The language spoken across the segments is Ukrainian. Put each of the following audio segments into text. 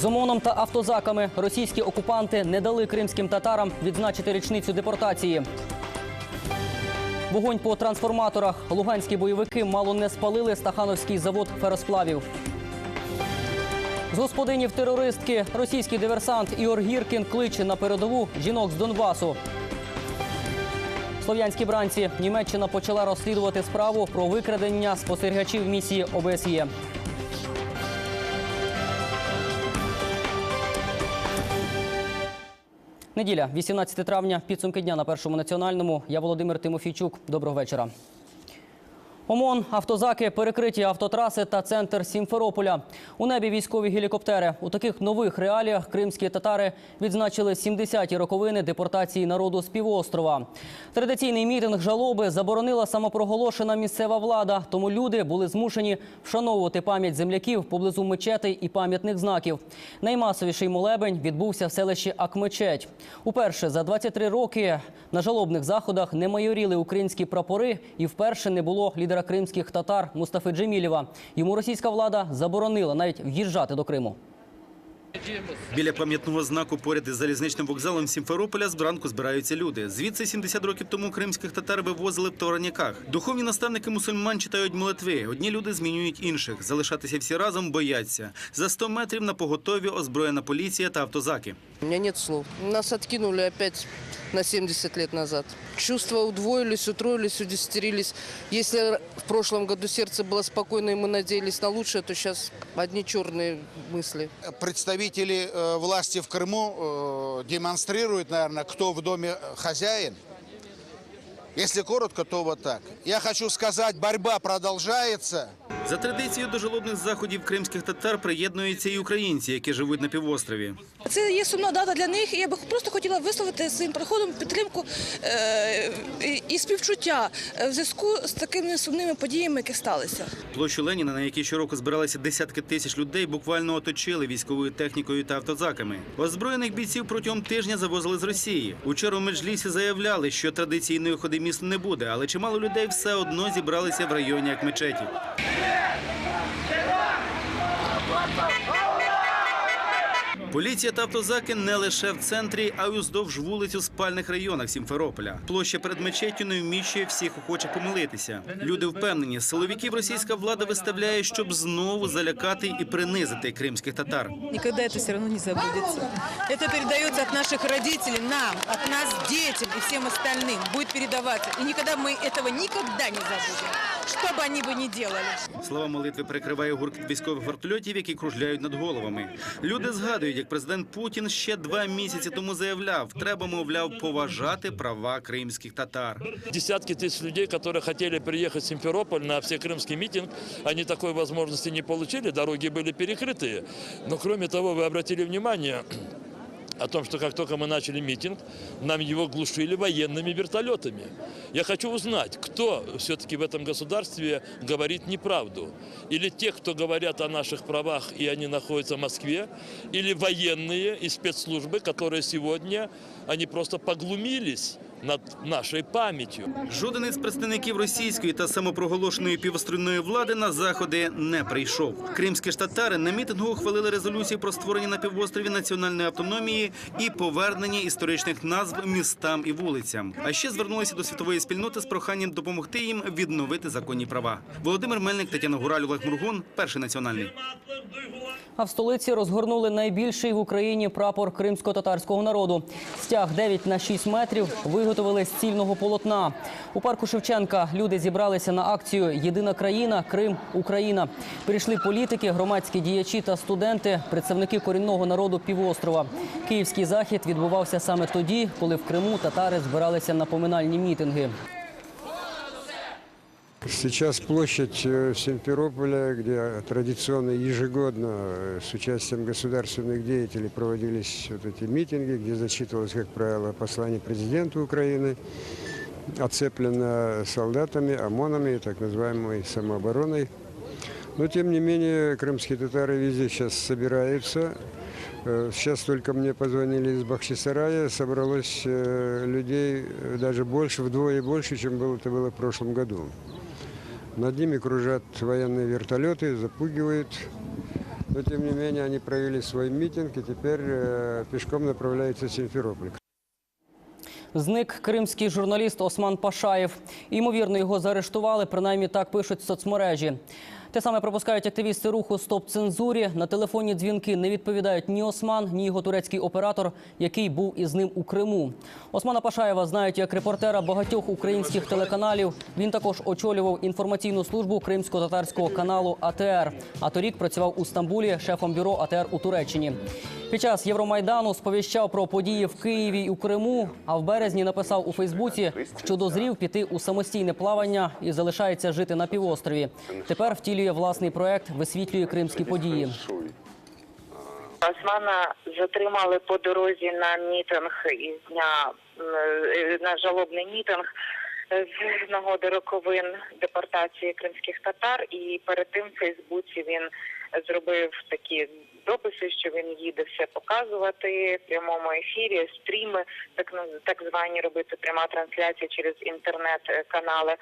З ОМОНом та автозаками російські окупанти не дали кримським татарам відзначити річницю депортації. Вогонь по трансформаторах. Луганські бойовики мало не спалили Стахановський завод феросплавів. З господинів терористки російський диверсант Ігор Гіркін кличе на передову жінок з Донбасу. Слов'янські бранці Німеччина почала розслідувати справу про викрадення спостерігачів місії ОБСЄ. Неділя, 18 травня, підсумки дня на першому національному. Я Володимир Тимофійчук. Доброго вечора. ОМОН, автозаки, перекриті автотраси та центр Сімферополя. У небі військові гелікоптери. У таких нових реаліях кримські татари відзначили 70-ті роковини депортації народу з півострова. Традиційний мітинг жалоби заборонила самопроголошена місцева влада, тому люди були змушені вшановувати пам'ять земляків поблизу мечетей і пам'ятних знаків. Наймасовіший молебень відбувся в селищі Акмечеть. Уперше за 23 роки на жалобних заходах не майоріли українські прапори і вперше не було лідера кримських татар Мустафи Джемілєва. Йому російська влада заборонила навіть в'їжджати до Криму. Біля пам'ятного знаку поряд із залізничним вокзалом Сімферополя зранку збираються люди. Звідси 70 років тому кримських татар вивозили в товарняках. Духовні наставники мусульман читають молитви. Одні люди змінюють інших. Залишатися всі разом бояться. За 100 метрів на поготові озброєна поліція та автозаки. У меня нет слов. Нас откинули опять на 70 лет назад. Чувства удвоились, утроились, удесятерились. Если в прошлом году сердце было спокойно и мы надеялись на лучшее, то сейчас одни черные мысли. представители э, власти в Крыму э, демонстрируют, наверное, кто в доме хозяин. Если коротко, то вот так. Я хочу сказать, борьба продолжается. За традицією до жалобних заходів кримських татар приєднуються і українці, які живуть на півострові. Це є сумна дата для них, і я би просто хотіла висловити своїм приходом підтримку е, і- співчуття е, в зв'язку з такими сумними подіями, які сталися. Площу Леніна, на якій щороку збиралися десятки тисяч людей, буквально оточили військовою технікою та автозаками. Озброєних бійців протягом тижня завозили з Росії. Учора в Меджлісі заявляли, що традиційної ходи міст не буде, але чимало людей все одно зібралися в районі Акмечеті. Поліція та автозаки не лише в центрі, а й уздовж вулиць у спальних районах Сімферополя. Площа перед мечеттю не вміщує всіх охочих помилитися. Люди впевнені, силовиків російська влада виставляє, щоб знову залякати і принизити кримських татар. Никогда это все равно не забудется. Это передается от наших родителей нам, от нас детям и всем остальным. Будет передаваться. И никогда мы этого никогда не забудем. Что бы они бы ни делали. Слова молитви перекриває гуркіт військових вертольотів, які кружляють над головами. Люди згадують, як президент Путін ще два місяці тому заявляв, треба, мовляв, поважати права кримських татар. Десятки тысяч людей, которые хотели приехать в Симферополь на всекрымский митинг, они такой возможности не получили, дороги были перекрытые. Но кроме того, вы обратили внимание о том, что как только мы начали митинг, нам его глушили военными вертолетами. Я хочу узнать, кто все-таки в этом государстве говорит неправду. Или те, кто говорят о наших правах, и они находятся в Москве, или военные и спецслужбы, которые сегодня, они просто поглумились над нашей памятью. Жоден із представників російської та самопроголошеної півострівної влади на заходи не прийшов. Кримські ж татари на мітингу ухвалили резолюцію про створення на півострові національної автономії і повернення історичних назв містам і вулицям. А ще звернулися до світової спільноти з проханням допомогти їм відновити законні права. Володимир Мельник, Тетяна Гураль, Олег Мургун, перший національний. А в столиці розгорнули найбільший в Україні прапор кримсько-татарського народу. Стяг 9 на 6 метрів виготовили з цільного полотна. У парку Шевченка люди зібралися на акцію Єдина країна Крим Україна. Прийшли політики, громадські діячі та студенти, представники корінного народу півострова. Київський захід відбувався саме тоді, коли в Криму татари збиралися на поминальні мітинги. Сейчас площадь э, Симферополя, где традиционно ежегодно э, с участием государственных деятелей проводились вот эти митинги, где зачитывалось, как правило, послание президенту Украины, оцеплено солдатами, ОМОНами так называемой самообороной. Но, тем не менее, крымские татары везде сейчас собираются. Э, Сейчас только мне позвонили из Бахчисарая, собралось людей даже больше, вдвое больше, чем было, это было в прошлом году. Над ними кружат военные вертолеты, запугивают. Но тем не менее они провели свой митинг и теперь э, пешком направляются в Симферополь. Зник кримський журналіст Осман Пашаєв. Ймовірно, його заарештували, принаймні так пишуть соцмережі. Те саме пропускають активісти руху Стоп цензурі. На телефонні дзвінки не відповідають ні Осман, ні його турецький оператор, який був із ним у Криму. Османа Пашаєва знають як репортера багатьох українських телеканалів. Він також очолював інформаційну службу кримсько-татарського каналу АТР. А торік працював у Стамбулі шефом бюро АТР у Туреччині. Під час Євромайдану сповіщав про події в Києві і у Криму. А в березні написав у Фейсбуці, що дозрів піти у самостійне плавання і залишається жити на півострові. Тепер втілює власний проект, висвітлює кримські події. Османа затримали по дорозі на мітинг із дня е, на жалобний мітинг з нагоди роковин депортації кримських татар. І перед тим в Фейсбуці він зробив такі дописи, що він їде все показувати в прямому ефірі, стріми, так наз- так звані робити пряма трансляція через інтернет-канали.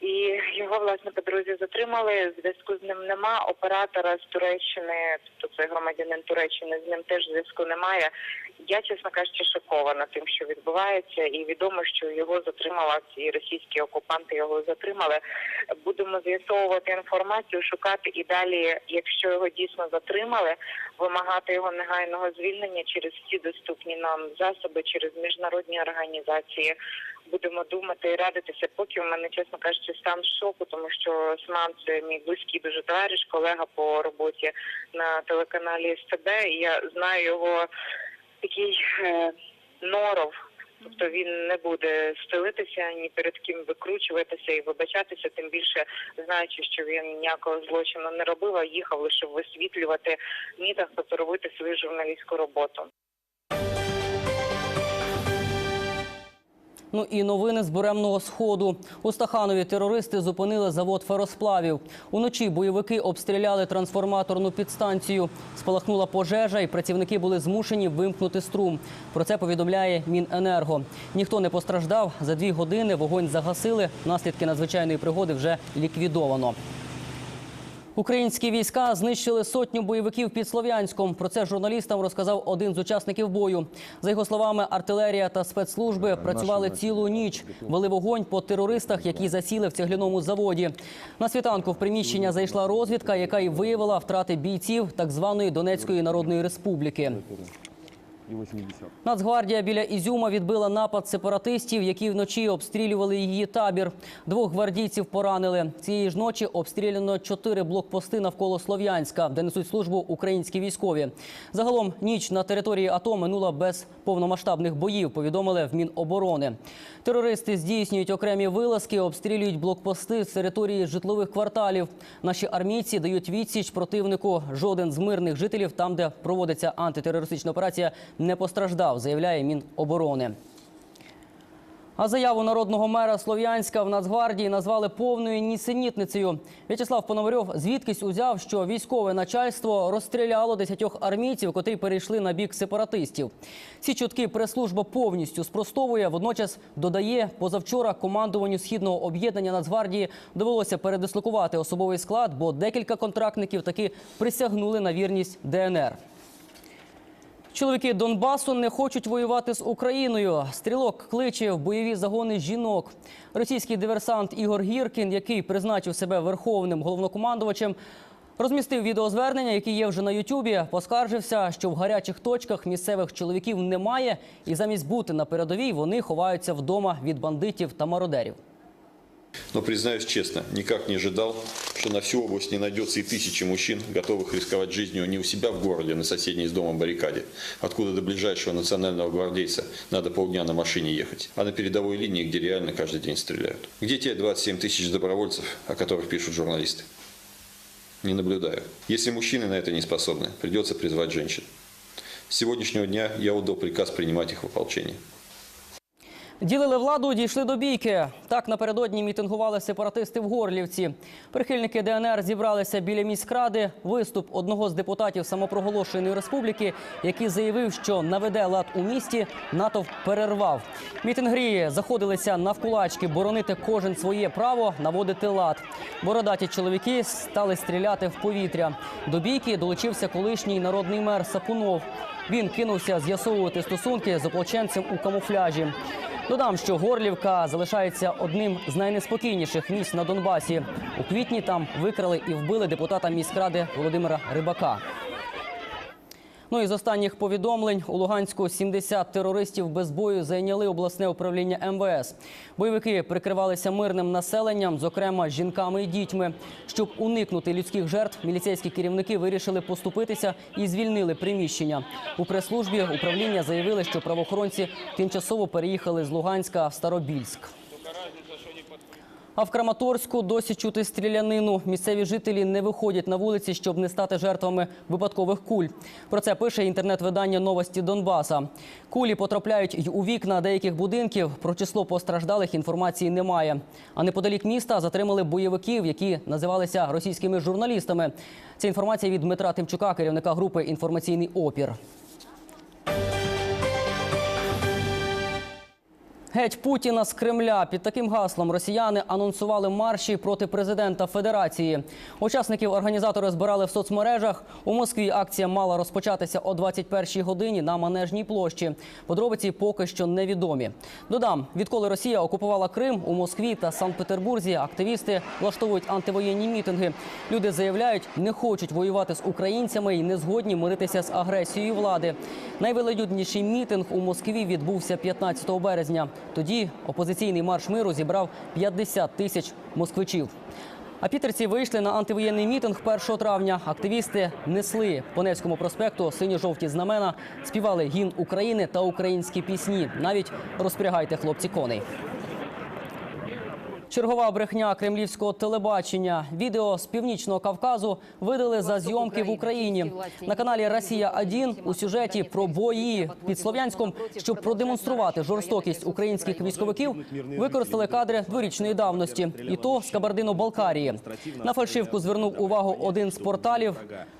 І його власне по затримали. Зв'язку з ним нема. Оператора з Туреччини, тобто це громадянин Туреччини, з ним теж зв'язку немає. Я, чесно кажучи, шокована тим, що відбувається, і відомо, що його затримала ці російські окупанти. Його затримали. Будемо з'ясовувати інформацію, шукати і далі, якщо його дійсно затримали, вимагати його негайного звільнення через всі доступні нам засоби, через міжнародні організації будемо думати і радитися. Поки в мене, чесно кажучи, стан шоку, тому що Осман – це мій близький дуже товариш, колега по роботі на телеканалі СТБ. І я знаю його такий е, норов. Тобто він не буде стелитися ні перед ким викручуватися і вибачатися, тим більше знаючи, що він ніякого злочину не робив, а їхав лише висвітлювати мітинг, тобто робити свою журналістську роботу. Ну і новини з буремного сходу. У Стаханові терористи зупинили завод феросплавів. Уночі бойовики обстріляли трансформаторну підстанцію. Спалахнула пожежа, і працівники були змушені вимкнути струм. Про це повідомляє Міненерго. Ніхто не постраждав. За дві години вогонь загасили. Наслідки надзвичайної пригоди вже ліквідовано. Українські війська знищили сотню бойовиків під Слов'янськом. Про це журналістам розказав один з учасників бою. За його словами, артилерія та спецслужби працювали цілу ніч. Вели вогонь по терористах, які засіли в цегляному заводі. На світанку в приміщення зайшла розвідка, яка й виявила втрати бійців так званої Донецької Народної Республіки. Нацгвардія біля Ізюма відбила напад сепаратистів, які вночі обстрілювали її табір. Двох гвардійців поранили. Цієї ж ночі обстріляно чотири блокпости навколо Слов'янська, де несуть службу українські військові. Загалом ніч на території АТО минула без повномасштабних боїв. Повідомили в Міноборони. Терористи здійснюють окремі вилазки, обстрілюють блокпости з території житлових кварталів. Наші армійці дають відсіч противнику. Жоден з мирних жителів, там, де проводиться антитерористична операція, не постраждав, заявляє Міноборони. А заяву народного мера Слов'янська в Нацгвардії назвали повною нісенітницею. В'ячеслав Пономарьов звідкись узяв, що військове начальство розстріляло десятьох армійців, котрі перейшли на бік сепаратистів. Ці чутки прес-служба повністю спростовує. Водночас додає, позавчора командуванню східного об'єднання Нацгвардії довелося передислокувати особовий склад, бо декілька контрактників таки присягнули на вірність ДНР. Чоловіки Донбасу не хочуть воювати з Україною. Стрілок кличе в бойові загони жінок. Російський диверсант Ігор Гіркін, який призначив себе верховним головнокомандувачем, розмістив відеозвернення, яке є вже на Ютубі. Поскаржився, що в гарячих точках місцевих чоловіків немає, і замість бути на передовій вони ховаються вдома від бандитів та мародерів. Но, признаюсь честно, никак не ожидал, что на всю область не найдется и тысячи мужчин, готовых рисковать жизнью не у себя в городе, на соседней с домом баррикаде, откуда до ближайшего национального гвардейца надо полдня на машине ехать, а на передовой линии, где реально каждый день стреляют. Где те 27 тысяч добровольцев, о которых пишут журналисты? Не наблюдаю. Если мужчины на это не способны, придется призвать женщин. С сегодняшнего дня я отдал приказ принимать их в ополчение. Ділили владу, дійшли до бійки. Так напередодні мітингували сепаратисти в Горлівці. Прихильники ДНР зібралися біля міськради. Виступ одного з депутатів самопроголошеної республіки, який заявив, що наведе лад у місті, натовп перервав. Мітингрії заходилися навкулачки боронити кожен своє право, наводити лад. Бородаті чоловіки стали стріляти в повітря. До бійки долучився колишній народний мер Сапунов. Він кинувся з'ясовувати стосунки з ополченцем у камуфляжі. Додам, що Горлівка залишається одним з найнеспокійніших місць на Донбасі. У квітні там викрали і вбили депутата міськради Володимира Рибака. Ну і з останніх повідомлень у Луганську 70 терористів без бою зайняли обласне управління МВС. Бойовики прикривалися мирним населенням, зокрема жінками і дітьми. Щоб уникнути людських жертв, міліцейські керівники вирішили поступитися і звільнили приміщення. У прес-службі управління заявили, що правоохоронці тимчасово переїхали з Луганська в Старобільськ. А в Краматорську досі чути стрілянину. Місцеві жителі не виходять на вулиці, щоб не стати жертвами випадкових куль. Про це пише інтернет-видання Новості Донбаса. Кулі потрапляють й у вікна деяких будинків. Про число постраждалих інформації немає. А неподалік міста затримали бойовиків, які називалися російськими журналістами. Це інформація від Дмитра Тимчука, керівника групи Інформаційний опір. Геть Путіна з Кремля під таким гаслом росіяни анонсували марші проти президента Федерації. Учасників організатори збирали в соцмережах. У Москві акція мала розпочатися о 21-й годині на Манежній площі. Подробиці поки що невідомі. Додам, відколи Росія окупувала Крим у Москві та Санкт-Петербурзі, активісти влаштовують антивоєнні мітинги. Люди заявляють, не хочуть воювати з українцями і не згодні миритися з агресією влади. Найвелелюдніший мітинг у Москві відбувся 15 березня. Тоді опозиційний марш миру зібрав 50 тисяч москвичів. А пітерці вийшли на антивоєнний мітинг 1 травня. Активісти несли по Невському проспекту синьо-жовті знамена, співали гімн України та українські пісні. Навіть розпрягайте хлопці коней. Чергова брехня кремлівського телебачення. Відео з північного Кавказу видали за зйомки в Україні. На каналі Росія 1 у сюжеті про бої під Слов'янськом, щоб продемонструвати жорстокість українських військовиків, використали кадри дворічної давності, і то з Кабардино-Балкарії. На фальшивку звернув увагу один з порталів.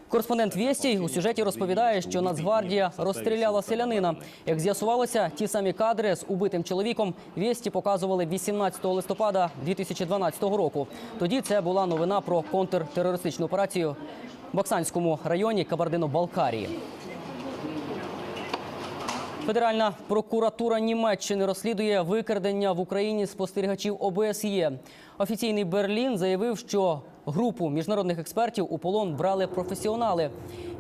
Кореспондент Вєстій у сюжеті розповідає, що Нацгвардія розстріляла селянина. Як з'ясувалося, ті самі кадри з убитим чоловіком Вєсті показували 18 листопада 2012 року. Тоді це була новина про контртерористичну операцію в Баксанському районі Кабардино-Балкарії. Федеральна прокуратура Німеччини розслідує викрадення в Україні спостерігачів ОБСЄ. Офіційний Берлін заявив, що групу міжнародних експертів у полон брали професіонали.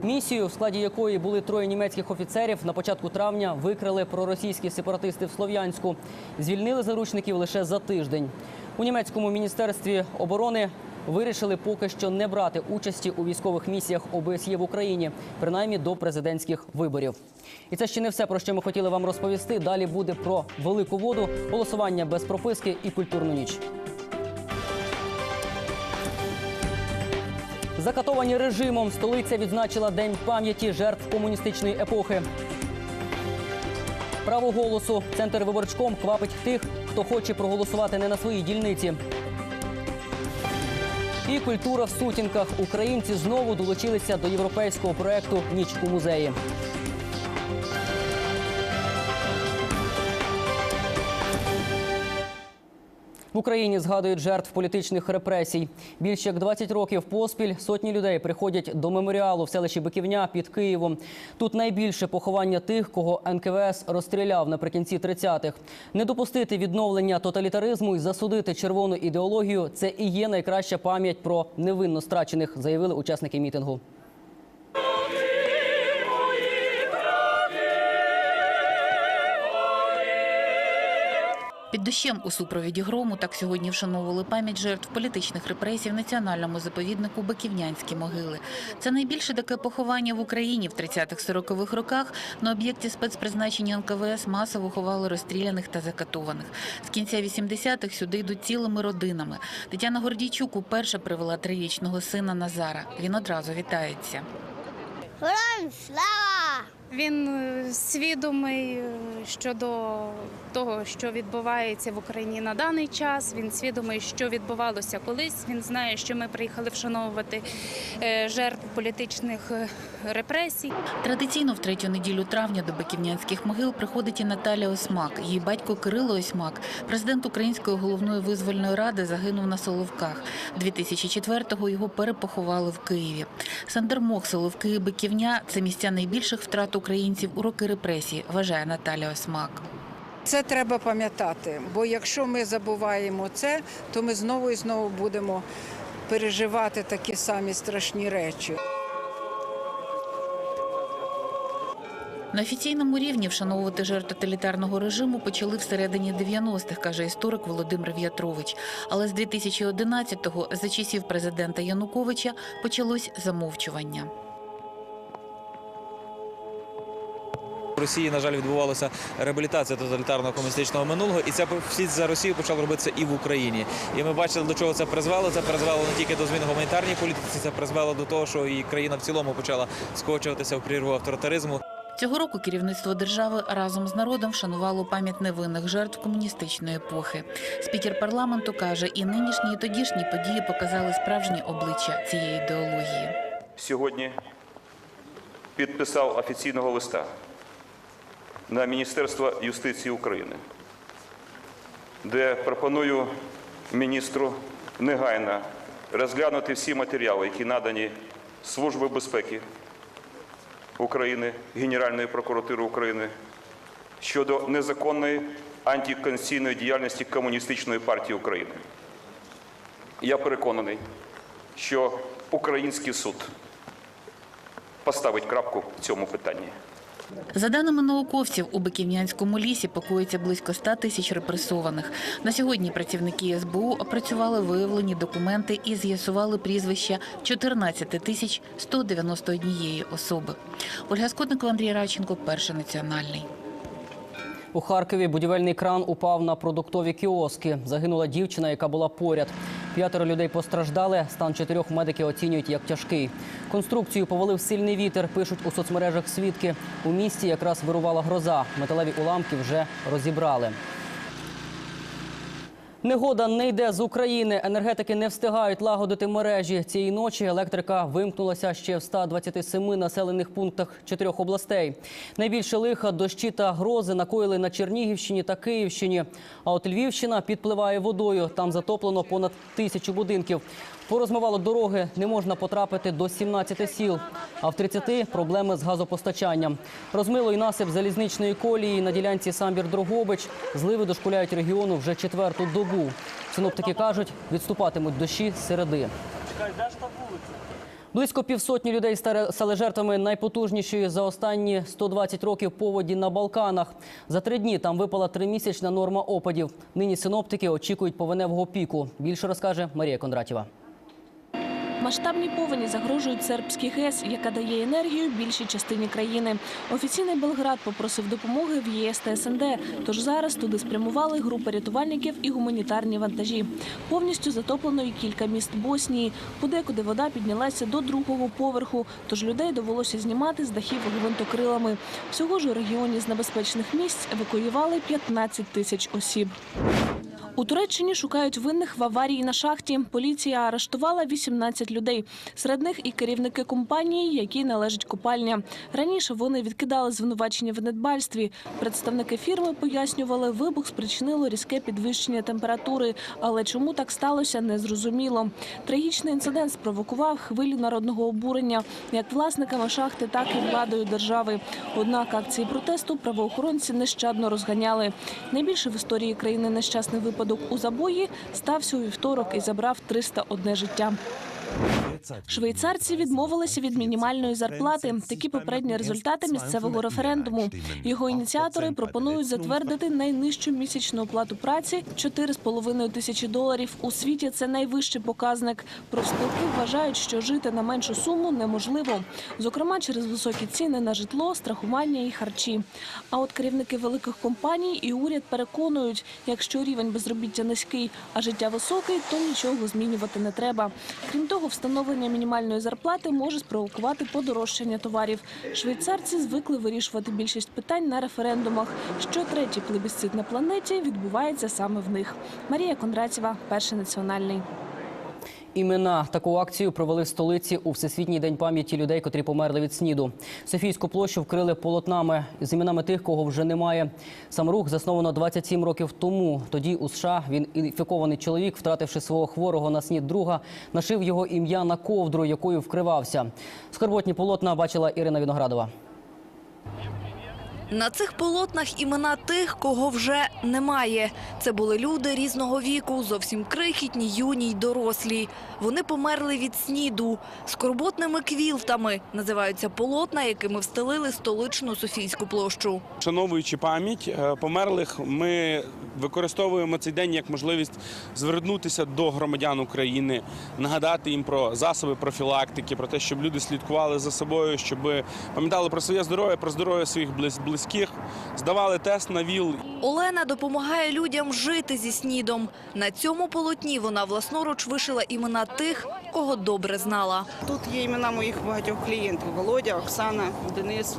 Місію, в складі якої були троє німецьких офіцерів, на початку травня викрали проросійські сепаратисти в Слов'янську. Звільнили заручників лише за тиждень. У німецькому міністерстві оборони вирішили поки що не брати участі у військових місіях ОБСЄ в Україні, принаймні до президентських виборів. І це ще не все про що ми хотіли вам розповісти. Далі буде про велику воду, голосування без прописки і культурну ніч. Закатовані режимом столиця відзначила День пам'яті жертв комуністичної епохи. Право голосу центр виборчком квапить тих, хто хоче проголосувати не на своїй дільниці. І культура в сутінках. Українці знову долучилися до європейського проекту Ніч у музеї. В Україні згадують жертв політичних репресій. Більше як 20 років поспіль сотні людей приходять до меморіалу в селищі Биківня під Києвом. Тут найбільше поховання тих, кого НКВС розстріляв наприкінці 30-х. Не допустити відновлення тоталітаризму і засудити червону ідеологію це і є найкраща пам'ять про невинно страчених, заявили учасники мітингу. Під дощем у супровіді грому так сьогодні вшановували пам'ять жертв політичних репресій в національному заповіднику Баківнянські могили. Це найбільше таке поховання в Україні в 30-40-х роках. На об'єкті спецпризначення НКВС масово ховали розстріляних та закатованих. З кінця 80-х сюди йдуть цілими родинами. Тетяна Гордійчук уперше привела трирічного сина Назара. Він одразу вітається. Слава! Він е, свідомий е, щодо того, що відбувається в Україні на даний час. Він свідомий, що відбувалося колись. Він знає, що ми приїхали вшановувати е, жертв політичних репресій. Традиційно в третю неділю травня до Биківнянських могил приходить і Наталя Осьмак. Її батько Кирило Осьмак, президент Української головної визвольної ради, загинув на Соловках. 2004-го його перепоховали в Києві. Сандермох, Соловки Биківня – це місця найбільших втрат українців у роки репресій, вважає Наталя Осьмак. Це треба пам'ятати, бо якщо ми забуваємо це, то ми знову і знову будемо переживати такі самі страшні речі. На офіційному рівні вшановувати жертв тоталітарного режиму почали всередині 90-х, каже історик Володимир В'ятрович. Але з 2011-го, за часів президента Януковича, почалось замовчування. В Росії, на жаль, відбувалася реабілітація тоталітарного комуністичного минулого, і це всі за Росію почав робитися і в Україні. І ми бачили, до чого це призвело. Це призвело не тільки до змін гуманітарній політиці, це призвело до того, що і країна в цілому почала скочуватися в прірву авторитаризму. Цього року керівництво держави разом з народом вшанувало пам'ять невинних жертв комуністичної епохи. Спікер парламенту каже, і нинішні, і тодішні події показали справжнє обличчя цієї ідеології. сьогодні підписав офіційного листа на Міністерство юстиції України, де пропоную міністру негайно розглянути всі матеріали, які надані Служби безпеки України, Генеральної прокуратури України щодо незаконної антиконституційної діяльності Комуністичної партії України. Я переконаний, що український суд поставить крапку в цьому питанні. За даними науковців, у Биківнянському лісі покоїться близько 100 тисяч репресованих. На сьогодні працівники СБУ опрацювали виявлені документи і з'ясували прізвища 14 тисяч 191 особи. Ольга Скотникова, Андрій Радченко, Перший національний. У Харкові будівельний кран упав на продуктові кіоски. Загинула дівчина, яка була поряд. П'ятеро людей постраждали. Стан чотирьох медики оцінюють як тяжкий. Конструкцію повалив сильний вітер. Пишуть у соцмережах свідки. У місті якраз вирувала гроза. Металеві уламки вже розібрали. Негода не йде з України. Енергетики не встигають лагодити мережі. Цієї ночі електрика вимкнулася ще в 127 населених пунктах чотирьох областей. Найбільше лиха, дощі та грози накоїли на Чернігівщині та Київщині. А от Львівщина підпливає водою. Там затоплено понад тисячу будинків. Порозмивало дороги, не можна потрапити до 17 сіл. А в 30 – проблеми з газопостачанням. Розмило й насип залізничної колії на ділянці Самбір-Дрогобич. Зливи дошкуляють регіону вже четверту добу. Синоптики кажуть, відступатимуть дощі з середи. Близько півсотні людей стали жертвами найпотужнішої за останні 120 років поводі на Балканах. За три дні там випала тримісячна норма опадів. Нині синоптики очікують повеневого піку. Більше розкаже Марія Кондратєва. Масштабні повені загрожують сербській ГЕС, яка дає енергію більшій частині країни. Офіційний Белград попросив допомоги в ЄС та СНД, тож зараз туди спрямували групи рятувальників і гуманітарні вантажі. Повністю затоплено і кілька міст Боснії. Подекуди вода піднялася до другого поверху, тож людей довелося знімати з дахів гвинтокрилами. Всього ж у регіоні з небезпечних місць евакуювали 15 тисяч осіб. У Туреччині шукають винних в аварії на шахті. Поліція арештувала 18 людей. Серед них і керівники компанії, якій належить копальня. Раніше вони відкидали звинувачення в недбальстві. Представники фірми пояснювали, вибух спричинило різке підвищення температури. Але чому так сталося, незрозуміло. Трагічний інцидент спровокував хвилю народного обурення як власниками шахти, так і владою держави. Однак акції протесту правоохоронці нещадно розганяли. Найбільше в історії країни нещасний випадок у забої стався у вівторок і забрав 301 життя. Швейцарці відмовилися від мінімальної зарплати. Такі попередні результати місцевого референдуму. Його ініціатори пропонують затвердити найнижчу місячну оплату праці 4,5 тисячі доларів. У світі це найвищий показник. Профспілки вважають, що жити на меншу суму неможливо. Зокрема, через високі ціни на житло, страхування і харчі. А от керівники великих компаній і уряд переконують, якщо рівень безробіття низький, а життя високий, то нічого змінювати не треба. Крім того, того, встановлення мінімальної зарплати може спровокувати подорожчання товарів. Швейцарці звикли вирішувати більшість питань на референдумах. Що третій плебісцит на планеті відбувається саме в них. Марія Кондратєва, перший національний. Імена таку акцію провели в столиці у Всесвітній день пам'яті людей, котрі померли від СНІДу. Софійську площу вкрили полотнами з іменами тих, кого вже немає. Сам рух засновано 27 років тому. Тоді у США він інфікований чоловік, втративши свого хворого на СНІД друга, нашив його ім'я на ковдру, якою вкривався. Скорботні полотна бачила Ірина Віноградова. На цих полотнах імена тих, кого вже немає. Це були люди різного віку, зовсім крихітні, юні й дорослі. Вони померли від сніду. Скорботними квілтами називаються полотна, якими встелили столичну Софійську площу. Шановуючи пам'ять е, померлих, ми використовуємо цей день як можливість звернутися до громадян України, нагадати їм про засоби профілактики, про те, щоб люди слідкували за собою, щоб пам'ятали про своє здоров'я, про здоров'я своїх близ- близьких, здавали тест на ВІЛ. Олена допомагає людям жити зі снідом. На цьому полотні вона власноруч вишила імена тих, кого добре знала. Тут є імена моїх багатьох клієнтів: Володя, Оксана, Денис,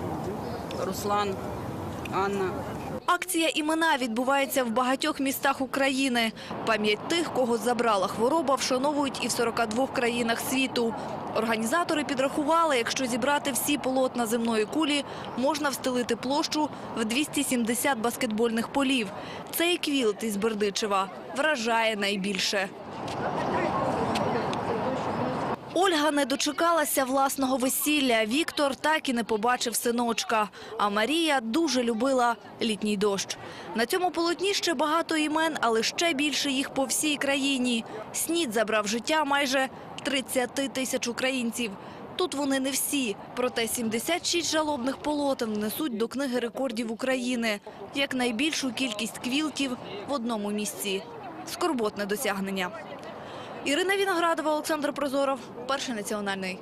Руслан, Анна. Акція імена відбувається в багатьох містах України. Пам'ять тих, кого забрала хвороба, вшановують і в 42 країнах світу. Організатори підрахували, якщо зібрати всі полотна земної кулі, можна встелити площу в 270 баскетбольних полів. Цей квілт із Бердичева вражає найбільше. Ольга не дочекалася власного весілля. Віктор так і не побачив синочка. А Марія дуже любила літній дощ. На цьому полотні ще багато імен, але ще більше їх по всій країні. Снід забрав життя майже 30 тисяч українців. Тут вони не всі, проте 76 жалобних полотен внесуть до книги рекордів України як найбільшу кількість квілків в одному місці. Скорботне досягнення. Ірина Віноградова, Олександр Прозоров, перший національний.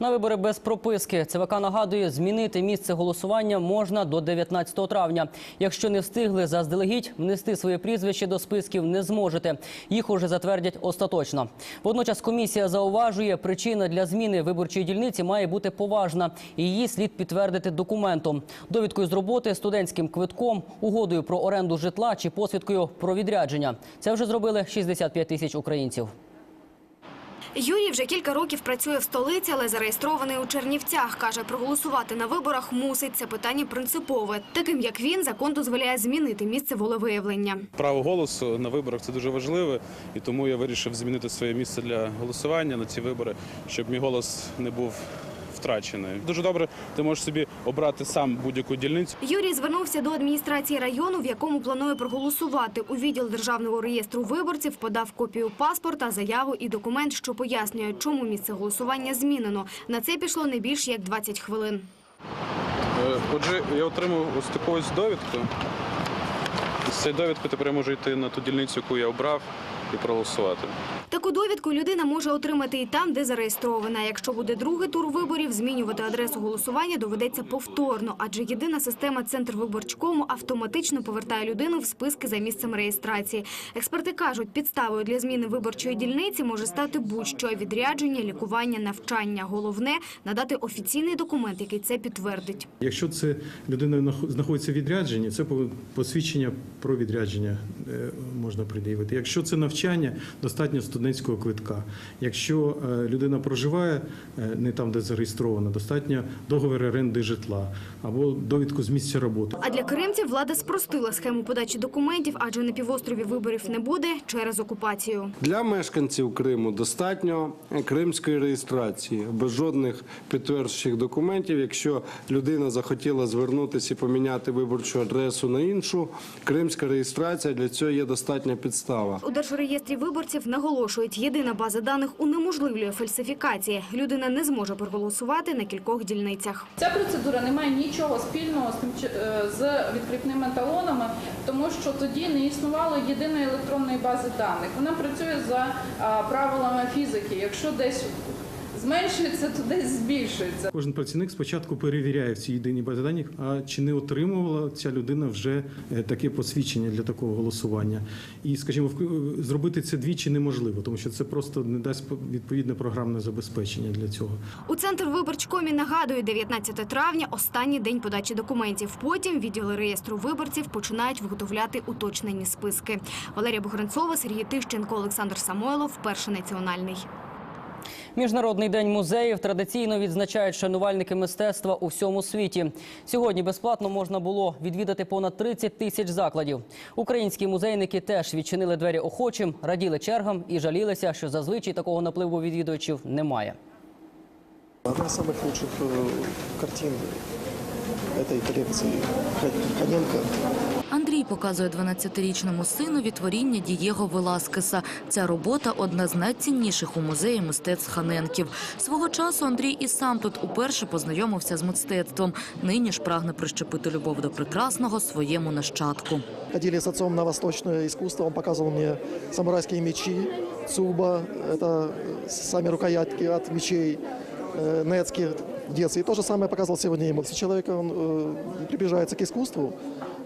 На вибори без прописки ЦВК нагадує, змінити місце голосування можна до 19 травня. Якщо не встигли заздалегідь, внести своє прізвище до списків не зможете. Їх уже затвердять остаточно. Водночас комісія зауважує, причина для зміни виборчої дільниці має бути поважна. Її слід підтвердити документом, довідкою з роботи, студентським квитком, угодою про оренду житла чи посвідкою про відрядження. Це вже зробили 65 тисяч українців. Юрій вже кілька років працює в столиці, але зареєстрований у Чернівцях. Каже, проголосувати на виборах мусить. Це питання принципове. Таким як він, закон дозволяє змінити місце волевиявлення. Право голосу на виборах це дуже важливе, і тому я вирішив змінити своє місце для голосування на ці вибори, щоб мій голос не був втрачений. Дуже добре, ти можеш собі обрати сам будь-яку дільницю. Юрій звернувся до адміністрації району, в якому планує проголосувати. У відділ державного реєстру виборців подав копію паспорта, заяву і документ, що пояснює, чому місце голосування змінено. На це пішло не більш як 20 хвилин. Е, Отже, я отримав ось таку ось довідку. З цією довідкою тепер я можу йти на ту дільницю, яку я обрав, і проголосувати. Таку довідку людина може отримати і там, де зареєстрована. Якщо буде другий тур виборів, змінювати адресу голосування доведеться повторно, адже єдина система Центр виборчкому автоматично повертає людину в списки за місцем реєстрації. Експерти кажуть, підставою для зміни виборчої дільниці може стати будь-що – відрядження, лікування, навчання. Головне – надати офіційний документ, який це підтвердить. Якщо це людина нах- знаходиться в відрядженні, це по- посвідчення про відрядження е, можна пред'явити. Якщо це навчання, достатньо студентського квитка. Якщо е, людина проживає е, не там, де зареєстрована, достатньо договір оренди житла або довідку з місця роботи. А для кримців влада спростила схему подачі документів, адже на півострові виборів не буде через окупацію. Для мешканців Криму достатньо кримської реєстрації без жодних підтверджуючих документів. Якщо людина захотіла звернутися і поміняти виборчу адресу на іншу, кримська реєстрація для цього є достатня підстава. У Держреєстрі виборців наголошують, єдина база даних унеможливлює фальсифікації. Людина не зможе проголосувати на кількох дільницях. Ця процедура не має нічого спільного з відкритними е, з відкріпними талонами, тому що тоді не існувало єдиної електронної бази даних. Вона працює за правилами фізики. Якщо десь зменшується, то десь збільшується. Кожен працівник спочатку перевіряє в цій єдиній базі даних, а чи не отримувала ця людина вже е, таке посвідчення для такого голосування. І, скажімо, вк- зробити це двічі неможливо, тому що це просто не дасть відповідне програмне забезпечення для цього. У центр виборчкомі нагадує 19 травня – останній день подачі документів. Потім відділи реєстру виборців починають виготовляти уточнені списки. Валерія Бугранцова, Сергій Тищенко, Олександр Самойлов. Перший національний. Міжнародний день музеїв традиційно відзначають шанувальники мистецтва у всьому світі. Сьогодні безплатно можна було відвідати понад 30 тисяч закладів. Українські музейники теж відчинили двері охочим, раділи чергам і жалілися, що зазвичай такого напливу відвідувачів немає. Одна из самых лучших э, картин этой коллекции Ханенко. Андрій показує 12-річному синові творіння Дієго Веласкеса. Ця робота одна з найцінніших у музеї мистецтв Ханенків. Свого часу Андрій і сам тут уперше познайомився з мистецтвом. Нині ж прагне прищепити любов до прекрасного своєму нащадку. Ходили с отцом на восточное искусство, он показывал мне самурайские мечи, цуба, это э, сами рукоятки от мечей, э, нецкие в детстве. И то же самое показывал сегодня ему. Если человек он, э, приближается к искусству,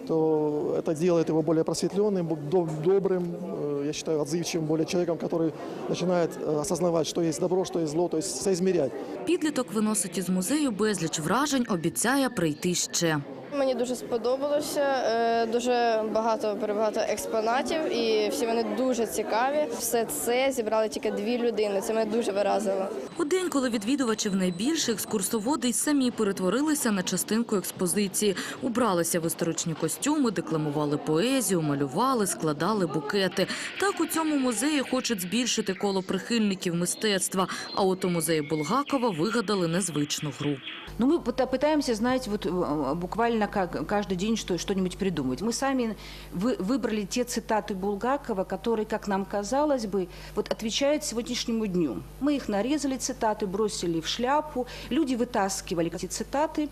то это делает его более просветленным, до- добрым, э, я считаю, отзывчивым, более человеком, который начинает э, осознавать, что есть добро, что есть зло, то есть соизмерять. Підліток виносить із музею безліч вражень, обіцяє прийти ще. Мені дуже сподобалося. е, Дуже багато перебагато експонатів, і всі вони дуже цікаві. Все це зібрали тільки дві людини. Це мене дуже виразило. У день, коли відвідувачів найбільше, екскурсоводи й самі перетворилися на частинку експозиції. Убралися в історичні костюми, декламували поезію, малювали, складали букети. Так у цьому музеї хочуть збільшити коло прихильників мистецтва. А от у музеї Булгакова вигадали незвичну гру. Ну, мы пыта- пытаемся, знаете, вот э, буквально как каждый день что, что-нибудь придумать. Мы сами вы, выбрали те цитаты Булгакова, которые, как нам казалось бы, вот отвечают сегодняшнему дню. Мы их нарезали, цитаты, бросили в шляпу. Люди вытаскивали эти цитаты.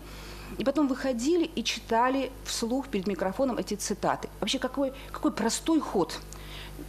И потом выходили и читали вслух перед микрофоном эти цитаты. Вообще, какой, какой простой ход.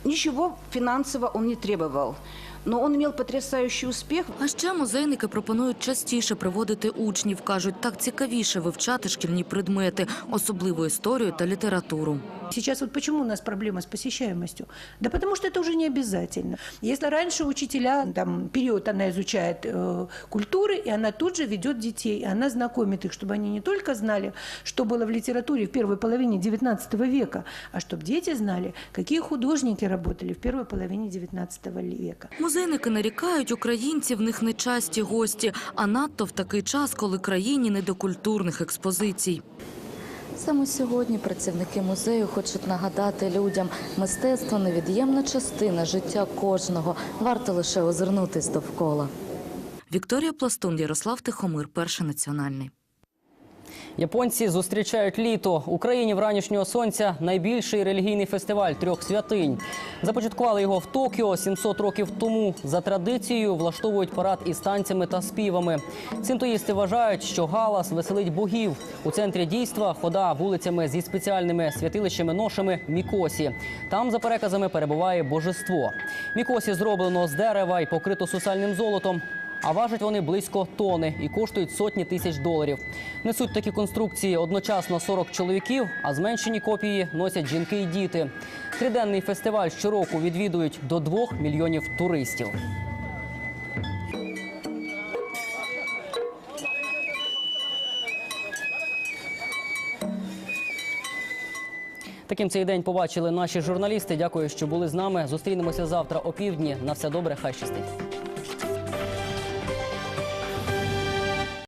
Ничего финансово он не требовал. Но он имел потрясающий успех. А ще музейники пропонують частіше приводити учнів. кажуть, так цікавіше вивчати шкільні предмети, особливо історію та літературу. Сейчас вот почему у нас проблема с посещаемостью? Да потому что это уже не обязательно. Если раньше учителя, там, период она изучает э, культуры, и она тут же ведет детей, и она знакомит их, чтобы они не только знали, что было в литературе в первой половине XIX века, а чтобы дети знали, какие художники работали в первой половине XIX века. Музейники нарікають, українці в них нечасті гості, а надто в такий час, коли країні не до культурних експозицій. Саме сьогодні працівники музею хочуть нагадати людям, мистецтво невід'ємна частина життя кожного. Варто лише озирнутись довкола. Вікторія Пластун, Ярослав Тихомир, перший національний. Японці зустрічають літо. Україні вранішнього сонця найбільший релігійний фестиваль трьох святинь. Започаткували його в Токіо 700 років тому. За традицією влаштовують парад із танцями та співами. Синтоїсти вважають, що галас веселить богів. У центрі дійства хода вулицями зі спеціальними святилищами ношами Мікосі. Там, за переказами, перебуває божество. Мікосі зроблено з дерева і покрито сусальним золотом. А важать вони близько тони і коштують сотні тисяч доларів. Несуть такі конструкції одночасно 40 чоловіків, а зменшені копії носять жінки і діти. Триденний фестиваль щороку відвідують до 2 мільйонів туристів. Таким цей день побачили наші журналісти. Дякую, що були з нами. Зустрінемося завтра о півдні. На все добре, хай щастить.